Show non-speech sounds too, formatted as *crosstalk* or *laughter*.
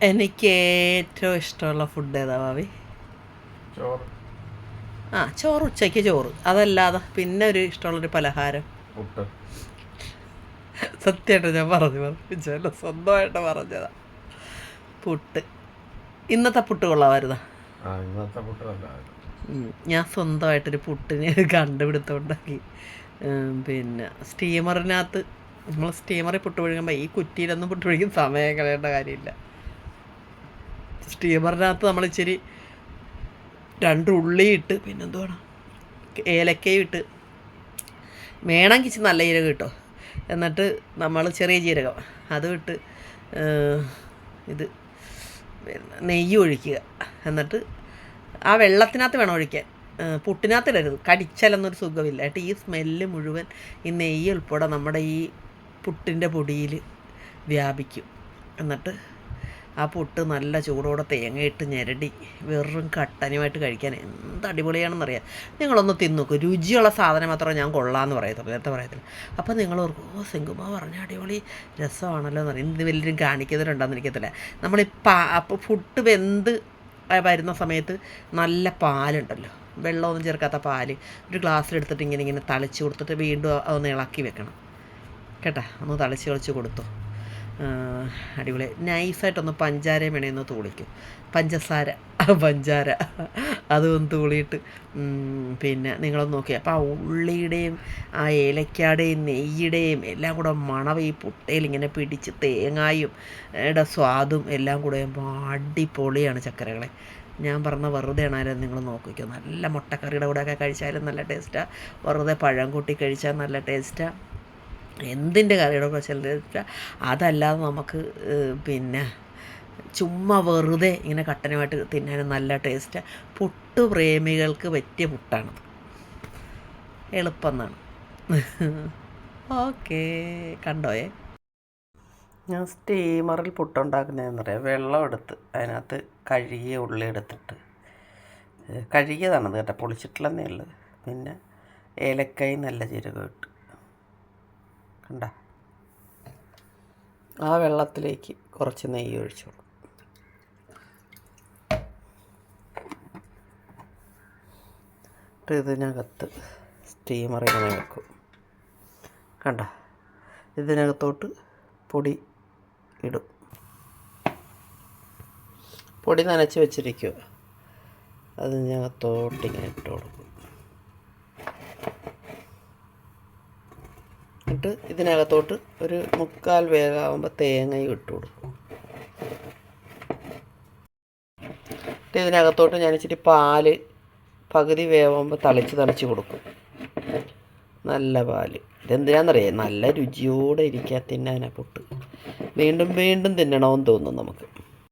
എനിക്ക് ഏറ്റവും ഇഷ്ടമുള്ള ഫുഡ് ഏതാ ഭാവി? ആ ചോറ് ഉച്ചയ്ക്ക് ചോറ്. അതല്ലാതെ പിന്നെ ഒരു ഇഷ്ടമുള്ളൊരു പലഹാരം. സത്യമായിട്ട് ഞാൻ പറഞ്ഞു പറഞ്ഞു സ്വന്തമായിട്ട് പറഞ്ഞതാ. പുട്ട്. ഇന്നത്തെ പുട്ട് കൊള്ളാമായിരുന്നാ. ഞാൻ സ്വന്തമായിട്ടൊരു പുട്ടിന് *laughs* കണ്ടുപിടുത്തമുണ്ടാക്കി. ഉം, പിന്നെ സ്റ്റീമറിനകത്ത് നമ്മൾ സ്റ്റീമറിൽ പുട്ട് പൊഴിക്കുമ്പോൾ ഈ കുറ്റിയിലൊന്നും പുട്ട് പൊഴിക്കും സമയം കളയേണ്ട കാര്യമില്ല. സ്റ്റീമറിനകത്ത് നമ്മൾ ഇച്ചിരി രണ്ട് ഉള്ളി ഇട്ട് പിന്നെന്തുവാണ്? ഏലക്കയും ഇട്ട് വേണമെങ്കിൽ ഇച്ചിരി നല്ല ജീരകം കിട്ടോ എന്നിട്ട് നമ്മൾ ചെറിയ ജീരകം അതും ഇട്ട് ഇത് നെയ്യ് ഒഴിക്കുക. എന്നിട്ട് ആ വെള്ളത്തിനകത്ത് വേണം ഒഴിക്കാൻ. പുട്ടിനകത്ത് ഇടരുത് കടിച്ചാലൊന്നൊരു സുഖമില്ല. കേട്ടോ ഈ സ്മെല്ല് മുഴുവൻ ഈ നെയ്യ് ഉൾപ്പെടെ നമ്മുടെ ഈ പുട്ടിന്റെ പൊടിയിൽ വ്യാപിക്കും. എന്നിട്ട് ആ പുട്ട് നല്ല ചൂടോടെ തേങ്ങയിട്ട് ഞെരടി വെറും കട്ടനുമായിട്ട് കഴിക്കാൻ എന്ത് അടിപൊളിയാണെന്നറിയാം. നിങ്ങളൊന്ന് തിന്നു നോക്കൂ രുചിയുള്ള സാധനം മാത്രമേ ഞാൻ കൊള്ളാമെന്ന് പറയത്തുള്ളൂ. നേരത്തെ പറയത്തില്ല. അപ്പോൾ നിങ്ങൾ ഓർക്കും ഓ സെങ്കുമ പറഞ്ഞ അടിപൊളി രസമാണല്ലോ എന്ന് പറയും. ഇത് വലിയൊരു കാണിക്കുന്നവരുണ്ടെന്ന് എനിക്കത്തില്ല പാ അപ്പോൾ ഫുഡ് വെന്ത് വരുന്ന സമയത്ത് നല്ല പാലുണ്ടല്ലോ. വെള്ളമൊന്നും ചേർക്കാത്ത പാൽ ഒരു ഗ്ലാസ്സിലെടുത്തിട്ട് ഇങ്ങനെ ഇങ്ങനെ തളിച്ച് കൊടുത്തിട്ട് വീണ്ടും അതൊന്ന് ഇളക്കി വെക്കണം. കേട്ടോ? ഒന്ന് തളിച്ച് കളിച്ച് കൊടുത്തു. അടിപൊളി. നൈസായിട്ടൊന്ന് പഞ്ചാരയും വേണമെന്ന് തൂളിക്കും. പഞ്ചസാര പഞ്ചാര. അതൊന്ന് തൂളിയിട്ട് പിന്നെ നിങ്ങളൊന്ന് നോക്കി അപ്പോൾ ആ ഉള്ളിയുടെയും ആ ഏലക്കാടെയും നെയ്യുടെയും എല്ലാം കൂടെ മണവ് ഈ പുട്ടയിൽ ഇങ്ങനെ പിടിച്ച് തേങ്ങായും യുടെ സ്വാദും എല്ലാം കൂടെ അടിപൊളിയാണ് ചക്കരകളെ. ഞാൻ പറഞ്ഞ വെറുതെ ആണാലും നിങ്ങൾ നോക്കിക്കോ. നല്ല മുട്ടക്കറിയുടെ കൂടെയൊക്കെ കഴിച്ചാലും നല്ല ടേസ്റ്റാണ് വെറുതെ പഴം കൂട്ടി കഴിച്ചാൽ നല്ല ടേസ്റ്റാണ് എന്തിന്റെ കറിയുടെ പ്രശ്നം അതല്ലാതെ നമുക്ക് പിന്നെ ചുമ്മാ വെറുതെ ഇങ്ങനെ കട്ടനുമായിട്ട് തിന്നാനും നല്ല ടേസ്റ്റ്. പുട്ട് പ്രേമികൾക്ക് പറ്റിയ പുട്ടാണത്. എളുപ്പം എന്നാണ് ഓക്കേ കണ്ടോയേ. ഞാൻ സ്റ്റീമറിൽ പുട്ടുണ്ടാക്കുന്നതെന്ന് പറയാം വെള്ളം എടുത്ത് അതിനകത്ത് കഴുകിയ ഉള്ളി എടുത്തിട്ട്. കഴുകിയതാണത് കേട്ടോ പൊളിച്ചിട്ടില്ലെന്നേ ഉള്ളൂ. പിന്നെ ഏലക്കായി നല്ല ജീരകം ഇട്ട്. കണ്ട. ആ വെള്ളത്തിലേക്ക് കുറച്ച് നെയ്യ് ഒഴിച്ചു കൊടുക്കും. ഇതിനകത്ത് സ്റ്റീമർ ഇങ്ങനെ വെക്കും. കണ്ട? ഇതിനകത്തോട്ട് പൊടി ഇടും. പൊടി നനച്ച് വെച്ചിരിക്കുക. അതിനകത്തോട്ട് ഇങ്ങനെ ഇട്ട് കൊടുക്കും. എന്നിട്ട് ഇതിനകത്തോട്ട് ഒരു മുക്കാൽ വേഗമാകുമ്പോൾ തേങ്ങയും ഇട്ട് കൊടുക്കും. ഇതിനകത്തോട്ട് ഞാൻ ഇച്ചിരി പാൽ പകുതി വേവുമ്പോൾ തളിച്ച് തളിച്ച് കൊടുക്കും. നല്ല പാൽ. ഇതെന്തിനാണെന്നറിയാം നല്ല രുചിയോടെ ഇരിക്കാൻ തിന്നാനാ പൊട്ട്. വീണ്ടും വീണ്ടും തിന്നണമെന്ന് തോന്നും നമുക്ക്.